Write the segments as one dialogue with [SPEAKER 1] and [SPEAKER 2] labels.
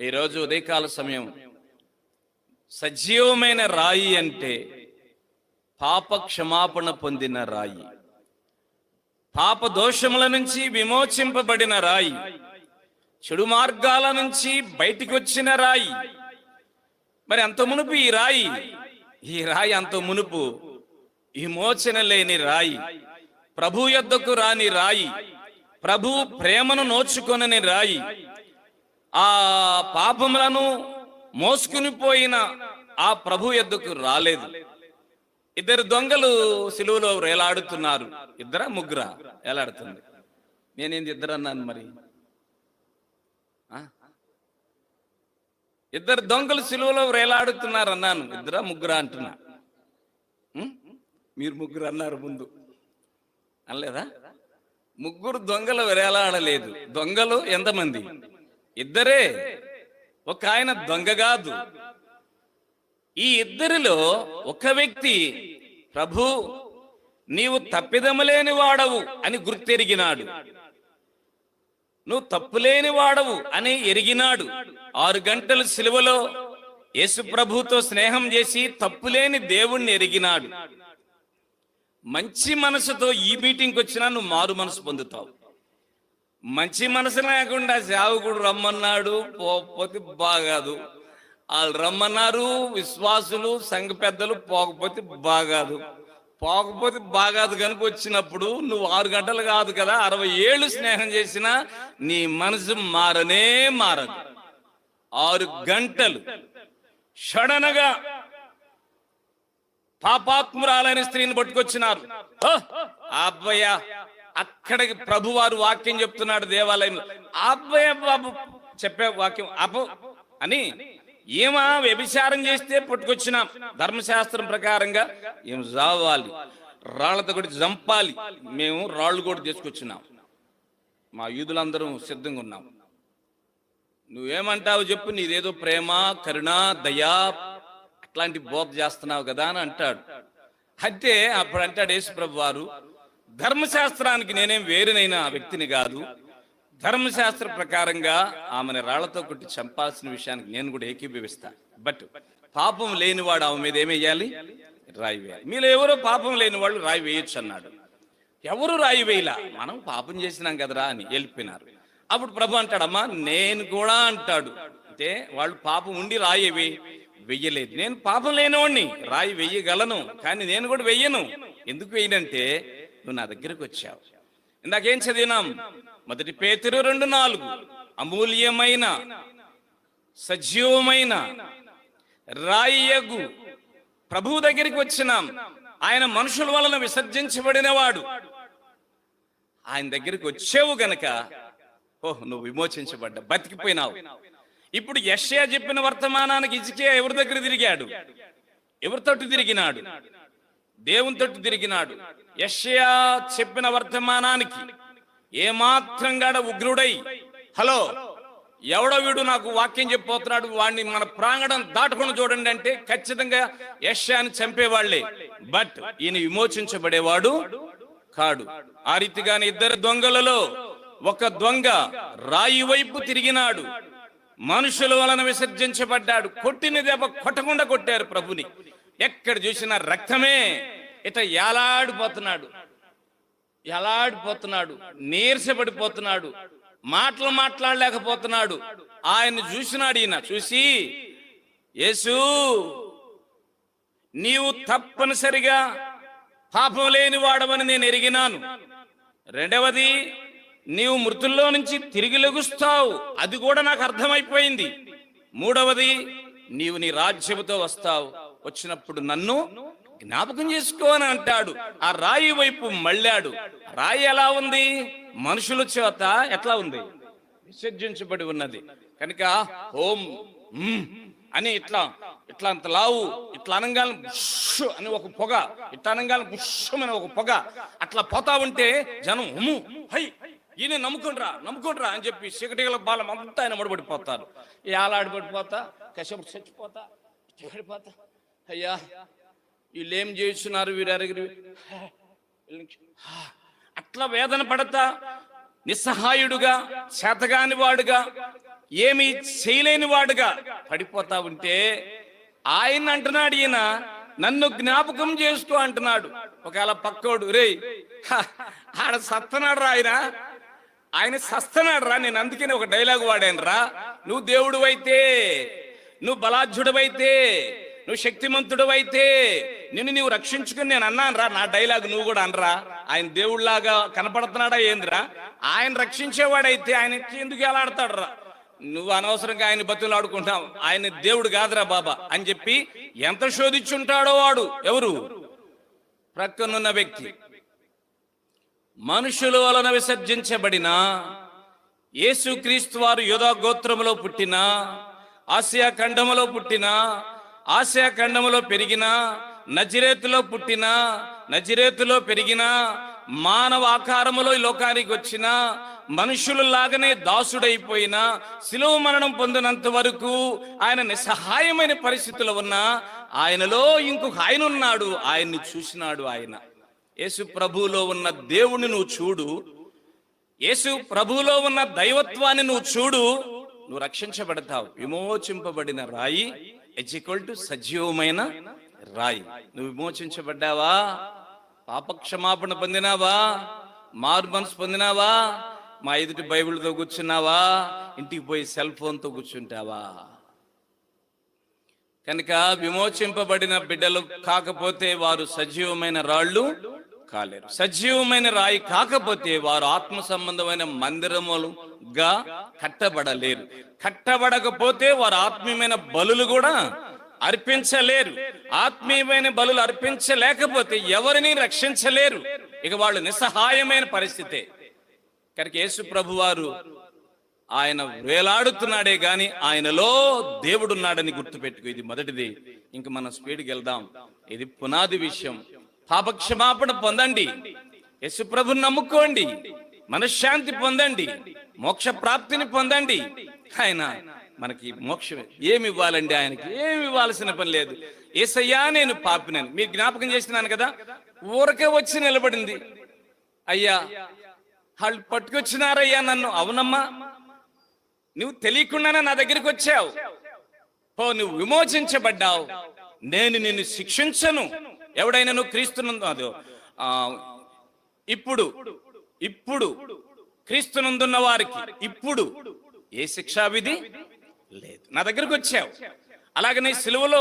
[SPEAKER 1] ఈరోజు ఉదయకాల సమయం. సజీవమైన రాయి అంటే పాప క్షమాపణ పొందిన రాయి. పాప దోషముల నుంచి విమోచింపబడిన రాయి. చెడు మార్గాల నుంచి బయటికి వచ్చిన రాయి. మరి అంత మునుపు ఈ రాయి ఈ రాయి అంత మునుపు విమోచన లేని రాయి ప్రభు యొద్దకు రాని రాయి ప్రభు ప్రేమను నోచుకొనని రాయి ఆ పాపములను మోసుకుని పోయిన ఆ ప్రభు ఎద్దుకు రాలేదు. ఇద్దరు దొంగలు సిలువలో వేలాడుతున్నారు. ఇద్దరా? ముగ్గురా? వేలాడుతుంది. నేనేంది ఇద్దరు అన్నాను మరి? ఆ? ఇద్దరు దొంగలు సిలువలో వేలాడుతున్నారు అన్నాను ఇద్దరా? ముగ్గురా అంటున్నా. మీరు ముగ్గురు అన్నారు ముందు. అనలేదా? ముగ్గురు దొంగలు వేలాడలేదు. దొంగలు ఎంతమంది? ఇద్దరే. ఒక ఆయన దొంగ కాదు. ఈ ఇద్దరిలో ఒక వ్యక్తి ప్రభు నీవు తప్పిదములేని వాడవు అని గుర్తెరిగినాడు. నువ్వు తప్పులేని వాడవు అని ఎరిగినాడు. ఆరు గంటలు సిలువలో యేసు ప్రభుతో స్నేహం చేసి తప్పులేని దేవుణ్ణి ఎరిగినాడు. మంచి మనసుతో ఈ మీటింగ్కి వచ్చినా నువ్వు మారు మనసు పొందుతావు. మంచి మనసు లేకుండా సేవకుడు రమ్మన్నాడు పోకపోతే బాగాదు. వాళ్ళు రమ్మన్నారు విశ్వాసులు సంఘ పెద్దలు పోకపోతే బాగాదు. పోకపోతే బాగాదు కనుక వచ్చినప్పుడు నువ్వు ఆరు గంటలు కాదు కదా అరవై ఏళ్ళు స్నేహం చేసినా నీ మనసు మారనే మారదు. ఆరు గంటలు. షడనగా పాపాత్మురాలైన స్త్రీని పట్టుకొచ్చినారు. అబ్బయ్యా అక్కడికి ప్రభువారు వాక్యం చెప్తున్నాడు దేవాలయంలో అబ్బాయి బాబు చెప్పే వాక్యం అబ్బు అని ఏమా వ్యభిచారం చేస్తే పుట్టుకొచ్చినాం. ధర్మశాస్త్రం ప్రకారంగా ఏం జావాలి రాళ్ళతో కూడా చంపాలి. మేము రాళ్ళు కూడా తీసుకొచ్చినాం. మా యూదులందరూ సిద్ధంగా ఉన్నాం. నువ్వేమంటావు చెప్పు నీదేదో ప్రేమ కరుణ దయా అట్లాంటి బోధ చేస్తున్నావు కదా అని అంటాడు. అయితే అప్పుడు అంటాడు యేసుప్రభు వారు ధర్మశాస్త్రానికి నేనేం వేరునైన వ్యక్తిని కాదు. ధర్మశాస్త్ర ప్రకారంగా ఆమెను రాళ్ళతో కొట్టి చంపాల్సిన విషయానికి నేను కూడా ఏకీభవిస్తా. బట్ పాపం లేనివాడు ఆమె మీద ఏమేయాలి రాయి వేయాలి. మీలో ఎవరో పాపం లేని వాళ్ళు రాయి వేయొచ్చు అన్నాడు. ఎవరు రాయి వేయలా? మనం పాపం చేసినాం కదరా అని వెళ్ళిపోయినారు అప్పుడు ప్రభు అంటాడమ్మా నేను కూడా అంటాడు. అంటే వాళ్ళు పాపం ఉండి రాయివి వెయ్యలేదు నేను పాపం లేనివాడిని రాయి వెయ్యగలను కానీ నేను కూడా వెయ్యను ఎందుకు వెయ్యనంటే నువ్వు నా దగ్గరకు వచ్చావు. ఇందాకేం చదివినాం? మొదటి పేతురు రెండు నాలుగు. అమూల్యమైన సజీవమైన రాయగు ప్రభువు దగ్గరికి వచ్చినాం. ఆయన మనుషుల వలన విసర్జించబడినవాడు. ఆయన దగ్గరికి వచ్చావు గనక ఓహ్ నువ్వు విమోచించబడ్డా బతికిపోయినావు. ఇప్పుడు యష్యా చెప్పిన వర్తమానానికి ఇజికే ఎవరి దగ్గర తిరిగాడు? ఎవరితోటి తిరిగినాడు? దేవుని తట్టు తిరిగినాడు. యష్యా చెప్పిన వర్తమానానికి ఏమాత్రంగాడ ఉగ్రుడై హలో ఎవడో వీడు నాకు వాక్యం చెప్పిపోతున్నాడు వాడిని మన ప్రాంగణం దాటుకుని చూడండి అంటే ఖచ్చితంగా యష్యాని చంపేవాళ్ళే. బట్ ఈయన విమోచించబడేవాడు కాడు. ఆ రీతిగానే ఇద్దరు దొంగలలో ఒక దొంగ రాయి వైపు తిరిగినాడు. మనుషుల వలన విసర్జించబడ్డాడు. కొట్టిన దెబ్బ కొట్టకుండా కొట్టారు ప్రభుని. ఎక్కడ చూసినా రక్తమే. ఇట ఎలాడిపోతున్నాడు ఎలాడిపోతున్నాడు నీరసపడిపోతున్నాడు. మాటలు మాట్లాడలేకపోతున్నాడు. ఆయన చూసినాడు ఈయన. చూసి యేసు నీవు తప్పనిసరిగా పాపం లేని వాడవని నేను ఎరిగినాను. రెండవది నీవు మృతుల్లో నుంచి తిరిగి లెగుస్తావు. అది కూడా నాకు అర్థమైపోయింది. మూడవది నీవు నీ రాజ్యముతో వస్తావు. వచ్చినప్పుడు నన్ను జ్ఞాపకం చేసుకో అని అంటాడు. ఆ రాయి వైపు మళ్ళాడు. రాయి ఎలా ఉంది? మనుషుల చేత ఎట్లా ఉంది? విసర్జించబడి ఉన్నది. కనుక ఓం అని ఇట్లా ఇట్లా అంత లావు ఇట్లా అనగానే బుష్ అని ఒక పొగ ఇట్లా అనగానే బుష్ అని ఒక పొగ అట్లా పోతా ఉంటే జనం ఉమ్ము హై ఈయన నమ్ముకుండ్రా నమ్ముకుండ్రా అని చెప్పి చీకటిగల బాలం అంతా ఆయన మడబడిపోతారు ముడబడిపోతారు ఆలాడిపడిపోతా కష్టపడి చచ్చిపోతా పడిపోతా అయ్యా వీళ్ళు ఏం చేస్తున్నారు వీరు అరగిరి అట్లా వేదన పడతా నిస్సహాయుడుగా చేతగాని వాడుగా ఏమి చేయలేని వాడుగా పడిపోతా ఉంటే ఆయన అంటున్నాడు ఈయన నన్ను జ్ఞాపకం చేసుకో అంటున్నాడు. ఒకవేళ పక్కోడు రే ఆడ సత్తనాడు రా ఆయన. ఆయన సస్తనాడు రా నేను అందుకనే ఒక డైలాగ్ వాడాను రా. నువ్వు దేవుడు అయితే నువ్వు బలాఢ్యుడవైతే నువ్వు శక్తిమంతుడవైతే నిన్ను నీవు రక్షించుకుని నేను అన్నాను రా నా డైలాగ్ నువ్వు కూడా అనరా. ఆయన దేవుడిలాగా కనపడుతున్నాడా ఏందిరా? ఆయన రక్షించేవాడైతే ఆయన ఎందుకు ఎలా ఆడతాడు రా? నువ్వు అనవసరంగా ఆయన బతులు ఆడుకుంటావు ఆయన దేవుడు కాదురా బాబా అని చెప్పి ఎంత శోధించుంటాడో వాడు? ఎవరు? ప్రక్కనున్న వ్యక్తి. మనుషుల వలన విసర్జించబడిన యేసుక్రీస్తు వారు యోధా గోత్రములో పుట్టిన ఆసియా ఖండములో పుట్టిన ఆసియా ఖండములో పెరిగినా నజిరేతులో పుట్టిన నజిరేతులో పెరిగినా మానవ ఆకారములో ఈ లోకానికి వచ్చిన మనుషులు లాగానే దాసుడైపోయిన శిలువ మరణం పొందినంత వరకు ఆయన నిస్సహాయమైన పరిస్థితులు ఉన్న ఆయనలో ఇంకొక ఆయన ఉన్నాడు ఆయన్ని చూసినాడు ఆయన. యేసు ప్రభువులో ఉన్న దేవుని నువ్వు చూడు. యేసు ప్రభువులో ఉన్న దైవత్వాన్ని నువ్వు చూడు. నువ్వు రక్షించబడతావు. విమోచింపబడిన రాయి. ఇట్స్ ఈక్వల్ టు సజీవమైన రాయి. నువ్వు విమోచించబడ్డావా? పాపక్షమాపణ పొందినావా? మారు మనసు పొందినావా? మా ఎదుటి బైబిల్తో కూర్చున్నావా? ఇంటికి పోయి సెల్ ఫోన్తో కూర్చుంటావా? కనుక విమోచింపబడిన బిడ్డలు కాకపోతే వారు సజీవమైన రాళ్ళు కాలేరు సజీవమైన రాయి కాకపోతే వారు ఆత్మ సంబంధమైన మందిరములుగా కట్టబడలేరు. కట్టబడకపోతే వారు ఆత్మీయమైన బలులు కూడా అర్పించలేరు. ఆత్మీయమైన బలులు అర్పించలేకపోతే ఎవరిని రక్షించలేరు. ఇక వాళ్ళు నిస్సహాయమైన పరిస్థితే. కనుక యేసు ప్రభు వారు ఆయన వేలాడుతున్నాడే గాని ఆయనలో దేవుడున్నాడని గుర్తుపెట్టుకో. ఇది మొదటిది. ఇంక మనం స్పీడ్కి వెళ్దాం. ఇది పునాది విషయం. పాపక్షమాపణ పొందండి. యేసు నమ్ముకోండి. మనశ్శాంతి పొందండి. మోక్ష ప్రాప్తిని పొందండి. ఆయన మనకి మోక్షం ఏమి ఇవ్వాలండి ఆయనకి? ఏమి ఇవ్వాల్సిన పని లేదు. ఏసయ్యా నేను పాపినని. మీరు జ్ఞాపకం చేసినాను కదా? ఊరకే వచ్చి నిలబడింది. అయ్యా వాళ్ళు పట్టుకొచ్చినారయ్యా నన్ను. అవునమ్మా. నువ్వు తెలియకుండానే నా దగ్గరికి వచ్చావు. ఓ నువ్వు విమోచించబడ్డావు. నేను నిన్ను శిక్షించను. ఎవడైనా నువ్వు క్రీస్తునందు ఇప్పుడు ఇప్పుడు క్రీస్తునందున్న వారికి ఇప్పుడు ఏ శిక్షా విధి లేదు. నా దగ్గరకు వచ్చావు. అలాగనే సిలువలో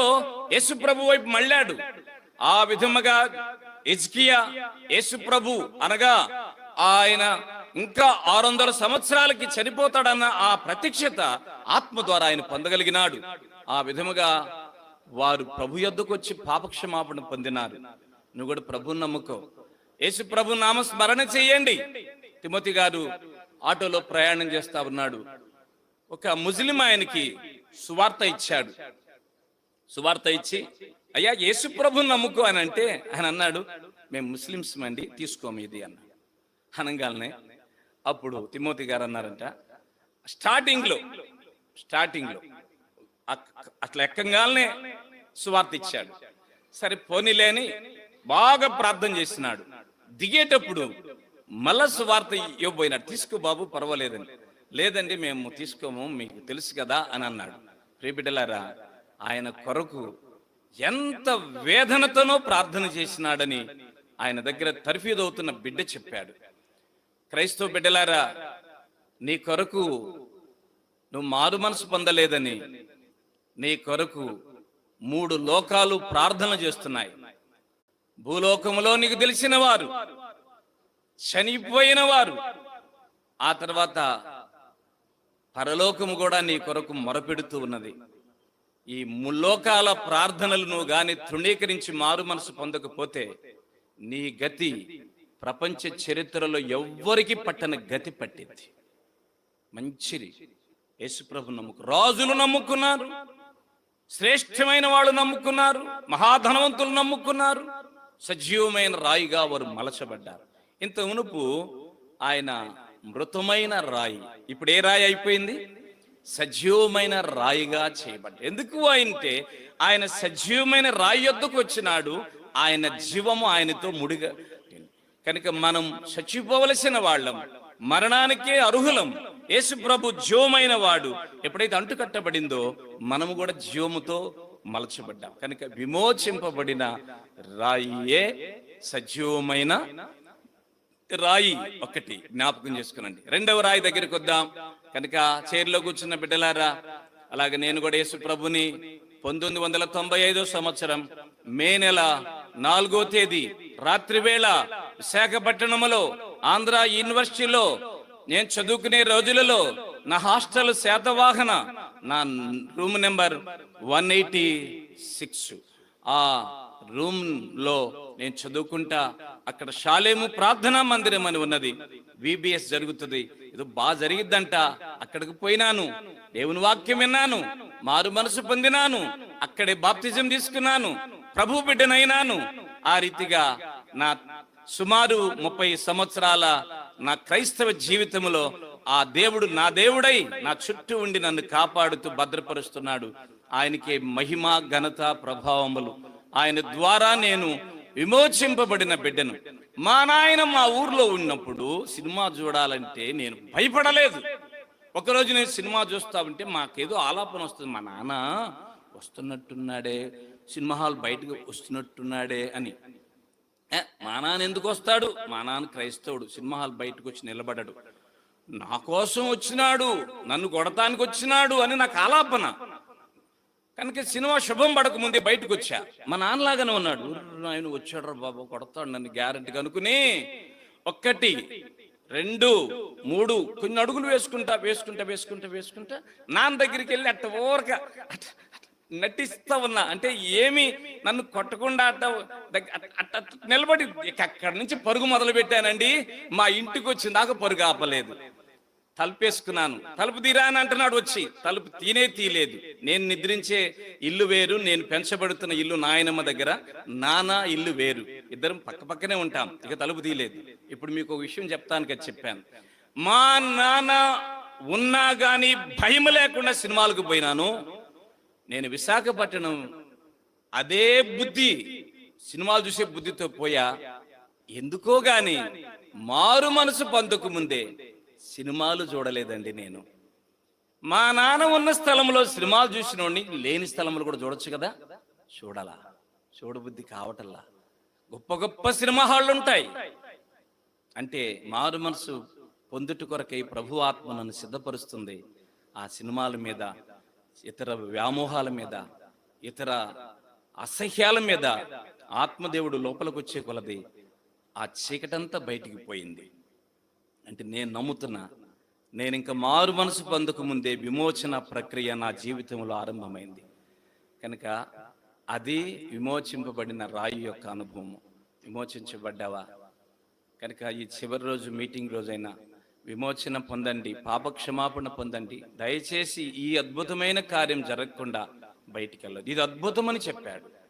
[SPEAKER 1] యేసు ప్రభు వైపు మళ్ళాడు. ఆ విధముగా ఎజ్కియా యేసు ప్రభు అనగా ఆయన ఇంకా ఆరు వందల సంవత్సరాలకి చనిపోతాడన్న ఆ ప్రత్యక్షత ఆత్మ ద్వారా ఆయన పొందగలిగినాడు. ఆ విధముగా వారు ప్రభు యొద్దకు వచ్చి పాపక్షమాపణ పొందినారు. నువ్వు కూడా ప్రభు నమ్ముకో. యేసు ప్రభు నామ స్మరణ చేయండి. తిమోతి గారు ఆటోలో ప్రయాణం చేస్తా ఉన్నాడు. ఒక ముస్లిం ఆయనకి సువార్త ఇచ్చాడు. సువార్త ఇచ్చి అయ్యా యేసు ప్రభు నమ్ముకో అని అంటే ఆయన అన్నాడు మేము ముస్లిమ్స్ అండి తీసుకోము ఇది అన్న. అనగానే అప్పుడు తిమోతి గారు అన్నారంట స్టార్టింగ్లో స్టార్టింగ్లో అట్లా ఎక్కంగానే సువార్త ఇచ్చాడు సరే పోనీలేని బాగా ప్రార్థన చేసినాడు దిగేటప్పుడు మళ్ళా సువార్త ఇవ్వబోయినాడు. తీసుకో బాబు పర్వాలేదని. లేదండి మేము తీసుకోము మీకు తెలుసు కదా అని అన్నాడు. రేపిడలారా ఆయన కొరకు ఎంత వేదనతోనో ప్రార్థన చేసినాడని ఆయన దగ్గర తర్ఫీదవుతున్న బిడ్డ చెప్పాడు. క్రైస్తవ బిడ్డలారా నీ కొరకు నువ్వు మారు మనసు పొందలేదని నీ కొరకు మూడు లోకాలు ప్రార్థన చేస్తున్నాయి. భూలోకంలో నీకు తెలిసిన వారు చనిపోయిన వారు ఆ తర్వాత పరలోకము కూడా నీ కొరకు మొరపెడుతూ ఉన్నది. ఈ ముల్లోకాల ప్రార్థనలను గాని తృణీకరించి మారు మనసు పొందకపోతే నీ గతి ప్రపంచ చరిత్రలో ఎవ్వరికి పట్టని గతి పట్టింది మంచిది. యేసుప్రభు నమ్ముకు రాజులు నమ్ముకున్నారు. శ్రేష్టమైన వాళ్ళు నమ్ముకున్నారు మహాధనవంతులు నమ్ముకున్నారు. సజీవమైన రాయిగా వారు మలచబడ్డారు. ఇంత ఉనుపు ఆయన మృతమైన రాయి ఇప్పుడు ఏ రాయి అయిపోయింది. సజీవమైన రాయిగా చేయబడ్డాడు ఎందుకు అంటే ఆయన సజీవమైన రాయి యొద్దకు వచ్చినాడు. ఆయన జీవము ఆయనతో ముడిగా కనుక మనం చచ్చిపోవలసిన వాళ్ళం మరణానికే అర్హులం. యేసు ప్రభు జీవమైన వాడు. ఎప్పుడైతే అంటు కట్టబడిందో మనము కూడా జీవముతో మలచబడ్డాం. కనుక విమోచింపబడిన రాయియే సజీవమైన రాయి ఒకటి. జ్ఞాపకం చేసుకునండి. రెండవ రాయి దగ్గరికి వద్దాం. కనుక చైర్లో కూర్చున్న బిడ్డలారా అలాగే నేను కూడా యేసు ప్రభుని పంతొమ్మిది వందల తొంభై ఐదో సంవత్సరం మే నెల నాలుగో తేదీ రాత్రి వేళ విశాఖపట్నములో ఆంధ్ర యూనివర్సిటీలో నేను చదువుకునే రోజులలో నా హాస్టల్ శాతవాహన నా room number one eighty six. ఆ రూమ్లో నేను చదువుకుంటా అక్కడ శాలేము ప్రార్థనా మందిరం అని ఉన్నది. విబిఎస్ జరుగుతుంది. ఇది బాగా జరిగిద్దంట. అక్కడికి పోయినాను. దేవుని వాక్యం విన్నాను. మారు మనసు పొందినాను. అక్కడే బాప్తిజం తీసుకున్నాను. ప్రభు బిడ్డనైనాను. ఆ రీతిగా నా సుమారు ముప్పై సంవత్సరాల నా క్రైస్తవ జీవితంలో ఆ దేవుడు నా దేవుడై నా చుట్టూ ఉండి నన్ను కాపాడుతూ భద్రపరుస్తున్నాడు. ఆయనకే మహిమ ఘనత ప్రభావములు. ఆయన ద్వారా నేను విమోచింపబడిన బిడ్డను. మా నాయన మా ఊర్లో ఉన్నప్పుడు సినిమా చూడాలంటే నేను భయపడలేదు. ఒకరోజు నేను సినిమా చూస్తా ఉంటే మాకేదో ఆలాపన వస్తుంది. మా నాన్న వస్తున్నట్టున్నాడే సినిమా హాల్ బయటకు వస్తున్నట్టున్నాడే అని. మా నాన్న ఎందుకు వస్తాడు? మా నాన్న క్రైస్తవుడు. సినిమా హాల్ బయటకు వచ్చి నిలబడడు నా కోసం వచ్చినాడు నన్ను కొడతానికి వచ్చినాడు అని నాకు ఆలాపన కనుక సినిమా శుభం పడక ముందే బయటకు వచ్చా. మా నాన్నలాగానే ఉన్నాడు. ఆయన వచ్చాడు బాబు కొడతాడు నన్ను గ్యారంటీ కనుకుని ఒక్కటి రెండు మూడు కొన్ని అడుగులు వేసుకుంటా వేసుకుంటా వేసుకుంటా వేసుకుంటా నాన్న దగ్గరికి వెళ్ళి అట్ట ఊరక నటిస్తా ఉన్నా అంటే ఏమి నన్ను కొట్టకుండా అట్ట అట్ట- నిలబడి అక్కడి నుంచి పరుగు మొదలు పెట్టానండి మా ఇంటికి వచ్చిన దాకా పరుగు ఆపలేదు. తలుపేసుకున్నాను. తలుపు తీరా అని అంటున్నాడు వచ్చి. తలుపు తీనే తీయలేదు. నేను నిద్రించే ఇల్లు వేరు నేను పెంచబడుతున్న ఇల్లు నాయనమ్మ దగ్గర. నానా ఇల్లు వేరు. ఇద్దరం పక్క పక్కనే ఉంటాం. ఇక తలుపు తీయలేదు. ఇప్పుడు మీకు ఒక విషయం చెప్తానికి చెప్పాను. మా నాన్న ఉన్నా గాని భయం లేకుండా సినిమాలకు పోయినాను. నేను విశాఖపట్నం అదే బుద్ధి సినిమాలు చూసే బుద్ధితో పోయా. ఎందుకో గాని మారు మనసు పందుకు ముందే సినిమాలు చూడలేదండి నేను. మా నాన్న ఉన్న స్థలంలో సినిమాలు చూసినోడిని లేని స్థలంలో కూడా చూడొచ్చు కదా. చూడాలా? చూడబుద్ధి కావటల్లా గొప్ప గొప్ప సినిమా హాళ్ళు ఉంటాయి అంటే మారు మనసు పొందుట కొరకై ప్రభు ఆత్మ నన్ను సిద్ధపరుస్తుంది. ఆ సినిమాల మీద ఇతర వ్యామోహాల మీద ఇతర అసహ్యాల మీద ఆత్మదేవుడు లోపలికి వచ్చే కొలది ఆ చీకటంతా బయటికి పోయింది. అంటే నేను నమ్ముతున్నా నేను ఇంకా మారు మనసు పొందకు ముందే విమోచన ప్రక్రియ నా జీవితంలో ఆరంభమైంది. కనుక అది విమోచింపబడిన రాయి యొక్క అనుభవము. విమోచించబడ్డావా? కనుక ఈ చివరి రోజు మీటింగ్ రోజైనా విమోచన పొందండి పాపక్షమాపణ పొందండి. దయచేసి ఈ అద్భుతమైన కార్యం జరగకుండా బయటికి వెళ్ళదు. ఇది అద్భుతమని చెప్పాడు.